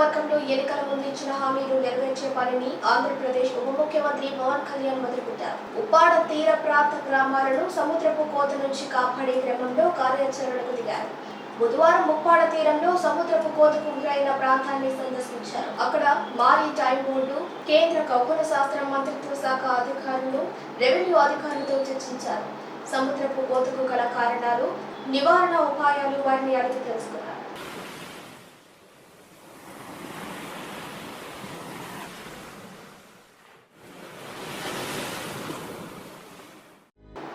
పిఠాపురం నియోజకవర్గంలో ఎన్నికల ముందు ఇచ్చిన హామీలు నెరవేర్చే పనిని ఆంధ్రప్రదేశ్ ఉప ముఖ్యమంత్రి పవన్ కళ్యాణ్ మొదలుపెట్టారు. ఉప్పాడ తీర ప్రాంత గ్రామాలను సముద్రపు కోత నుంచి కాపాడే క్రమంలో కార్యాచరణకు దిగారు. బుధవారం ముప్పాడ తీరంలో సముద్రపు కోతకు గురైన ప్రాంతాన్ని సందర్శించారు. అక్కడ మారీ టైం బోర్డు కేంద్ర ఖగోళ శాస్త్ర మంత్రిత్వ శాఖ అధికారులు రెవెన్యూ అధికారులతో చర్చించారు. సముద్రపు కోతకు గల కారణాలు నివారణ ఉపాయాలు వారిని అడిగి తెలుసుకున్నారు.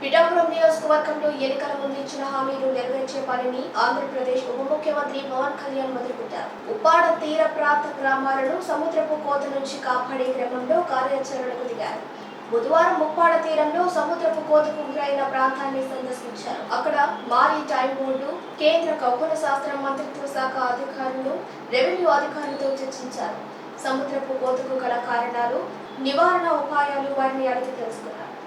పిఠాపురం నియోజకవర్గంలో ఎన్నికల ముందు ఇచ్చిన హామీలు నెరవేర్చే పనిని ఆంధ్రప్రదేశ్ ఉప ముఖ్యమంత్రి పవన్ కళ్యాణ్ మొదలుపెట్టారు ఉప్పాడ తీర ప్రాంత గ్రామాలను సముద్రపు కోత నుంచి కాపాడే క్రమంలో కార్యాచరణకు దిగారు. బుధవారం ముప్పాడ తీరంలో సముద్రపు కోతకు గురైన ప్రాంతాన్ని సందర్శించారు. అక్కడ మారీ టైం బోర్డు కేంద్ర ఖగోళ శాస్త్ర మంత్రిత్వ శాఖ అధికారులు రెవెన్యూ అధికారులతో చర్చించారు. సముద్రపు కోతకు గల కారణాలు నివారణ ఉపాయాలు వారిని అడిగి తెలుసుకున్నారు.